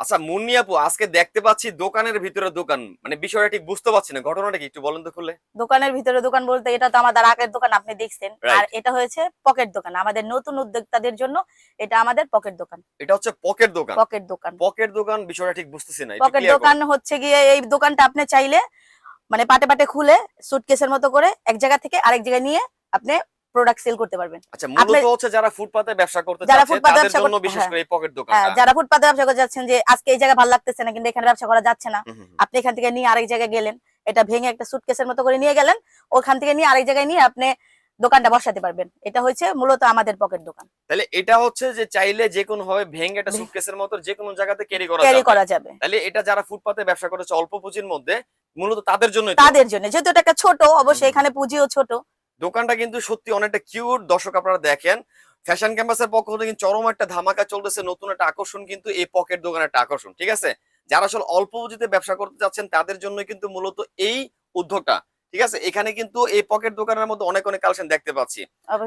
আচ্ছা মুন্নি আপু আজকে দেখতে পাচ্ছি দোকানের ভিতরে দোকান। মানে বিষয়টা ঠিক বুঝতে পারছি না ঘটনাটা কি একটু বলেন তো খুলে। দোকানের ভিতরে দোকান বলতে এটা তো আমাদের আগের দোকান আপনি দেখছেন। আর এটা হয়েছে পকেট দোকান আমাদের নতুন উদ্যোক্তাদের জন্য এটা আমাদের পকেট দোকান। এটা হচ্ছে পকেট দোকান। পকেট দোকান। পকেট দোকান বিষয়টা ঠিক বুঝতেছি না পকেট দোকান হচ্ছে গিয়ে এই দোকানটা আপনি চাইলে মানে পাটে পাটে খুলে সুটকেসের মতো করে এক জায়গা থেকে আরেক জায়গায় নিয়ে আপনি প্রোডাক্ট সেল করতে পারবেন। আচ্ছা মূলত হচ্ছে যারা ফুটপাতে ব্যবসা করতে যাচ্ছে তাদের জন্য বিশেষ হ্যাঁ। করে এই পকেট হ্যাঁ, যারা ফুটপাতে ব্যবসা করে যাচ্ছেন যে আজকে এই ভালো লাগতেছে না কিন্তু এখানে ব্যবসা করা যাচ্ছে না। আপনি এখান থেকে নিয়ে আরেক জায়গায় গেলেন এটা ভেঙে একটা সুটকেসের মতো করে নিয়ে গেলেন ওখান থেকে নিয়ে আরেক জায়গায় নিয়ে আপনি দোকানটা বসাতে পারবেন। এটা হচ্ছে মূলত আমাদের পকেট দোকান। তাহলে এটা হচ্ছে যে চাইলে যে কোনো ভাবে ভেঙে সুটকেসের মতো যে কোনো জায়গাতে ক্যারি করা ক্যারি যাবে। করা যাবে। তাহলে এটা যারা ফুটপাতে ব্যবসা করেছে অল্প পুঁজির মধ্যে মূলত তাদের জন্য তাদের জন্য যেহেতু এটা একটা ছোট অবশ্যই। এখানে পুঁজিও ছোট। দোকানটা কিন্তু সত্যি অনেকটা কিউট দর্শক আপনারা দেখেন ফ্যাশন ক্যাম্পাসের পক্ষ থেকে চরম একটা ধামাকা চলতেছে নতুন একটা আকর্ষণ কিন্তু এই পকেট দোকানের একটা আকর্ষণ ঠিক আছে? যারা আসলে অল্প পুঁজিতে ব্যবসা করতে যাচ্ছেন তাদের জন্য কিন্তু মূলত এই উদ্যোগটা ঠিক আছে? এখানে কিন্তু এই পকেট দোকানের মধ্যে অনেক অনেক কালেকশন দেখতে পাচ্ছি।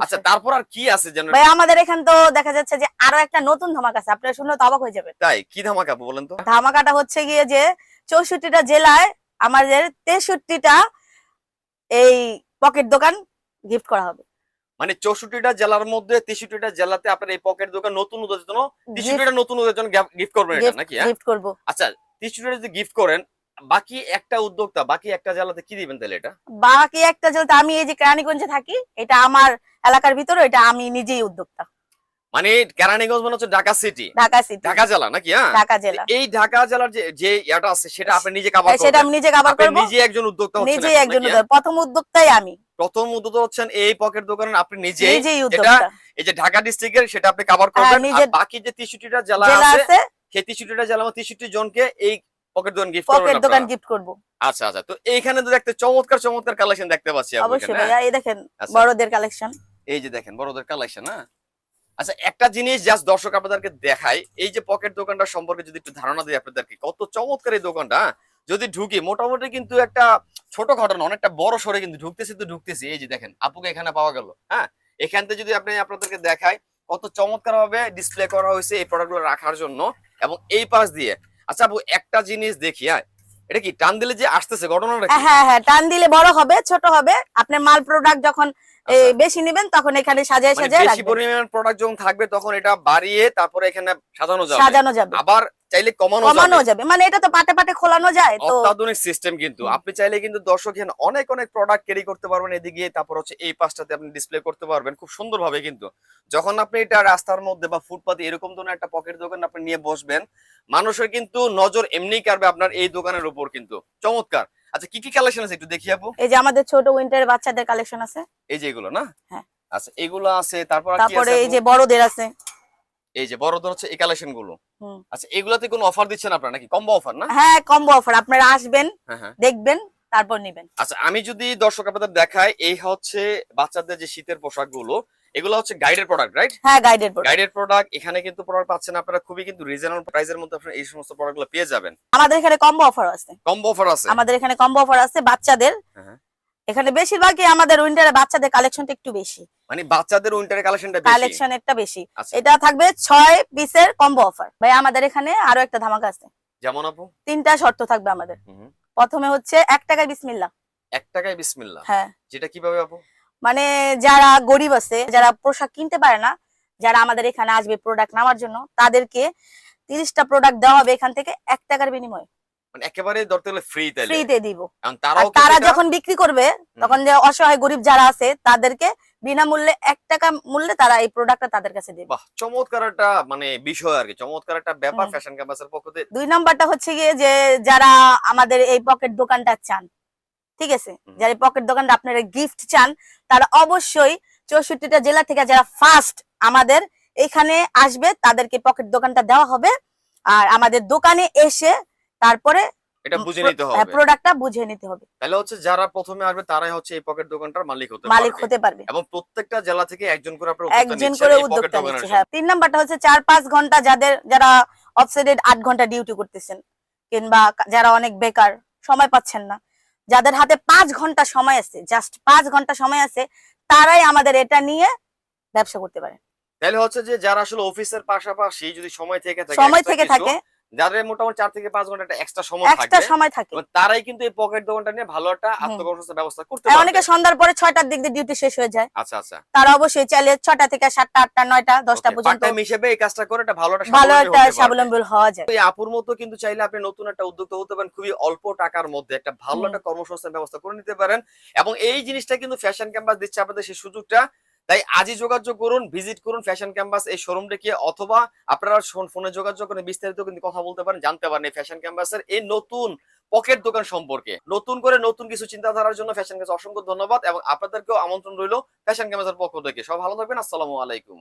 আচ্ছা তারপর আর কি আছে যেন ভাই আমাদের এখানে তো দেখা যাচ্ছে যে আরও একটা নতুন ধামাকা আছে। আপনারা শুনলে তো অবাক হয়ে যাবেন। তাই? কি ধামাকা বলেন তো। ধামাকাটা হচ্ছে গিয়ে যে চৌষট্টিটা জেলায় আমাদের তেষট্টিটা এই পকেট দোকান গিফট করা হবে। মানে চৌষট্টিটা জেলার মধ্যে তেষট্টিটা জেলাতে আপনার এই পকেট দোকান নতুন উদ্যোগের জন্য তেষট্টিটা নতুন উদ্যোগের জন্য গিফট করবেন এটা নাকি হ্যাঁ? গিফট করব। আচ্ছা তেষট্টিটা যদি গিফট করেন বাকি একটা উদ্যোক্তা বাকি একটা জেলাতে কি দিবেন তাহলে এটা? বাকি একটা যেহেতু আমি এই যে কেরানীগঞ্জে থাকি এটা আমার এলাকার ভিতরে এটা আমি নিজেই উদ্যোক্তা। মানে কেরানীগঞ্জ মানে হচ্ছে ঢাকা সিটি ঢাকা সিটি ঢাকা জেলা নাকি হ্যাঁ? ঢাকা জেলা। এই ঢাকা জেলার যে যে ইয়াটা আছে সেটা আপনি নিজে কাভার হ্যাঁ, সেটা আমি নিজে কাভার করব। নিজে একজন উদ্যোক্তা হচ্ছেন নিজেই একজন উদ্যোক্তা। প্রথম উদ্যোক্তাই আমি। হ্যাঁ? প্রথম উদ্যোক্তা হচ্ছেন এই পকেট দোকান আপনি নিজে উদ্যোক্তা এই যে ঢাকা ডিস্ট্রিক্টের সেটা আপনি কাভার করবেন। হ্যাঁ, আর বাকি যে তেষট্টিটা জেলা জেলা আছে সেই তেষট্টিটা জেলা তেষট্টি জনকে এই পকেট দোকান গিফট করবেন পকেট দোকান গিফট করব। আচ্ছা আচ্ছা। তো এইখানে তো দেখতে চমৎকার চমৎকার কালেকশন দেখতে পাচ্ছি অবশ্যই এখানে, ভাইয়া এই দেখেন আচ্ছা। বড়দের কালেকশন এই যে দেখেন বড়দের কালেকশন হ্যাঁ? আচ্ছা একটা জিনিস জাস্ট দর্শক আপনাদেরকে দেখাই এই যে পকেট দোকানটা সম্পর্কে যদি একটু ধারণা দিই আপনাদেরকে কত চমৎকার এই দোকানটা হ্যাঁ? যদি ঢুকি মোটামুটি কিন্তু একটা ছোট ঘটনা অনেকটা বড় সরে কিন্তু ঢুকতেছি তো ঢুকতেছি। এই যে দেখেন আপুকে এখানে পাওয়া গেল হ্যাঁ? এখান থেকে যদি আপনি আপনাদেরকে দেখাই কত চমৎকার ভাবে ডিসপ্লে করা হয়েছে এই প্রোডাক্টগুলো রাখার জন্য এবং এই পাশ দিয়ে। আচ্ছা আপু একটা জিনিস দেখি হ্যাঁ? এটা কি টান দিলে যে আসতেছে ঘটনাটা? হ্যাঁ হ্যাঁ টান দিলে বড় হবে ছোট হবে। আপনার মাল প্রোডাক্ট যখন আচ্ছা। বেশি নেবেন তখন এখানে সাজায় মানে সাজায় বেশি পরিমাণ প্রোডাক্ট যখন থাকবে তখন এটা বাড়িয়ে তারপরে এখানে সাজানো যাবে। সাজানো যাবে। আবার চাইলে কমানো কমানো যাবে। মানে এটা তো পাটে পাটে খোলানো যায় তো অত্যাধুনিক সিস্টেম কিন্তু। আপনি চাইলে কিন্তু দর্শক এখানে অনেক অনেক প্রোডাক্ট ক্যারি করতে পারবেন এদিকে তারপর হচ্ছে এই পাশটাতে আপনি ডিসপ্লে করতে পারবেন খুব সুন্দরভাবে কিন্তু। যখন আপনি এটা রাস্তার মধ্যে বা ফুটপাতে এরকম ধরনের একটা পকেট দোকান আপনি নিয়ে বসবেন মানুষের কিন্তু নজর এমনি কাড়বে আপনার এই দোকানের উপর কিন্তু। চমৎকার! আচ্ছা কি কি কালেকশন আছে একটু দেখি আপু? এই যে আমাদের ছোট উইন্টার বাচ্চাদের কালেকশন আছে। এই যে এগুলো না? হ্যাঁ। আচ্ছা এগুলো আছে তারপর আর কি তারপরে এই যে বড়দের আছে। এই যে বড়দের হচ্ছে এই কালেকশনগুলো। আচ্ছা এগুলাতে কোনো অফার দিচ্ছেন আপনারা নাকি? কম্বো অফার না? হ্যাঁ কম্বো অফার আপনারা আসবেন হ্যাঁ হ্যাঁ। দেখবেন তারপর নেবেন। আচ্ছা আমি যদি দর্শক আপনাদের দেখাই এই হচ্ছে বাচ্চাদের যে শীতের পোশাকগুলো এগুলো হচ্ছে গাইডের প্রোডাক্ট রাইট হ্যাঁ গাইডেড প্রোডাক্ট গাইডের প্রোডাক্ট এখানে কিন্তু প্রোডাক্ট পাচ্ছেন আপনারা খুবই কিন্তু রিজনেবল প্রাইসের মধ্যে আপনারা এই সমস্ত প্রোডাক্টগুলো পেয়ে যাবেন। আমাদের এখানে কম্বো অফার আছে। কম্বো অফার আছে? আমাদের এখানে কম্বো অফার আছে বাচ্চাদের। হ্যাঁ। এখানে বেশিরভাগই আমাদের উইন্টারে বাচ্চাদের কালেকশনটা একটু বেশি। মানে বাচ্চাদের উইন্টার কালেকশনটা বেশি। কালেকশন একটা বেশি। আচ্ছা। এটা থাকবে ছয় পিসের কম্বো অফার ভাই আমাদের এখানে আরও একটা ধামাকা আছে। যেমন আপু? তিনটা শর্ত থাকবে আমাদের। প্রথমে হচ্ছে এক টাকায় বিসমিল্লা। এক টাকায় বিসমিল্লাহ হ্যাঁ। যেটা কীভাবে আপু? মানে যারা গরিব আছে যারা পোশাক কিনতে পারে না যারা আমাদের এখানে আসবে প্রোডাক্ট নেওয়ার জন্য তাদেরকে তিরিশটা প্রোডাক্ট দেওয়া হবে এখান থেকে এক টাকার বিনিময়ে। মানে একেবারে ধরতে গেলে ফ্রি তাইলে। ফ্রিতে দিব। তারা যখন বিক্রি করবে তখন যে অসহায় গরিব যারা আছে তাদেরকে বিনামূল্যে এক টাকা মূল্যে তারা এই প্রোডাক্টটা তাদের কাছে দেবে। বাহ চমৎকার একটা মানে বিষয় আর কি চমৎকার একটা ব্যাপার ফ্যাশন ক্যাম্পাসের পক্ষ থেকে দুই নাম্বারটা হচ্ছে গিয়ে যে যারা আমাদের এই পকেট দোকানটা চান ঠিক আছে। যারা পকেট দোকানটা আপনারা গিফট চান তারা অবশ্যই চৌষট্টিটা জেলা থেকে যারা ফার্স্ট আমাদের এখানে আসবে তাদেরকে পকেট দোকানটা দেওয়া হবে। আর আমাদের দোকানে এসে তারপরে এটা বুঝে নিতে হবে। প্রোডাক্টটা বুঝে নিতে হবে। তাহলে হচ্ছে যারা প্রথমে আসবে তারাই হচ্ছে এই পকেট দোকানটার মালিক হতে মালিক হতে পারবে। এবং প্রত্যেকটা জেলা থেকে একজন করে আপনারা একজন করে উদ্যোক্তা নিচ্ছে হ্যাঁ। তিন নাম্বারটা হচ্ছে চার পাঁচ ঘণ্টা যাদের যারা অফসাইডেড আট ঘণ্টা ডিউটি করতেছেন কিংবা যারা অনেক বেকার সময় পাচ্ছেন না যাদের হাতে পাঁচ ঘণ্টা সময় আছে জাস্ট পাঁচ ঘণ্টা সময় আছে তারাই আমাদের এটা নিয়ে ব্যবসা করতে পারে। তাহলে হচ্ছে যে যারা আসলে অফিসের পাশাপাশি যদি সময় থেকে থাকে সময় থেকে থাকে যাদের মোটামুটি চার থেকে পাঁচ ঘণ্টা একটা এক্সট্রা সময় এক্সট্রা থাকবে সময় থাকে। তারাই কিন্তু এই পকেট দোকানটা নিয়ে ভালো একটা। আত্মকর্মসংস্থান ব্যবস্থা করতে আর অনেকে সন্ধ্যার পরে ছয়টার দিক দিয়ে ডিউটি শেষ হয়ে যায়। আচ্ছা আচ্ছা। তারা অবশ্যই চাইলে ছটা থেকে সাতটা আটটা নয়টা দশটা পার্ট পর্যন্ত টাইম হিসেবে এই কাজটা করে এটা ভালো একটা ভালো একটা স্বাবলম্বী হওয়া যায়। এই আপুর মতো কিন্তু চাইলে আপনি নতুন একটা উদ্যোক্তা হতে পারেন খুবই অল্প টাকার মধ্যে একটা ভালো একটা কর্মসংস্থান ব্যবস্থা করে নিতে পারেন। এবং এই জিনিসটা কিন্তু ফ্যাশন ক্যাম্পাস দিচ্ছে আপনাদের সেই সুযোগটা। তাই আজই যোগাযোগ করুন ভিজিট করুন ফ্যাশন ক্যাম্পাস এই শোরুমটিকে অথবা আপনারা ফোনে যোগাযোগ করে বিস্তারিত কিন্তু কথা বলতে পারেন, জানতে পারেন এই ফ্যাশন ক্যাম্পাসের এই নতুন পকেট দোকান সম্পর্কে। নতুন করে নতুন কিছু চিন্তাধারার জন্য ফ্যাশন ক্যাম্পাস অসংখ্য ধন্যবাদ এবং আপনাদেরকেও আমন্ত্রণ রইল ফ্যাশন ক্যাম্পাসের পক্ষ থেকে। সব ভালো থাকবেন, আসসালামু আলাইকুম।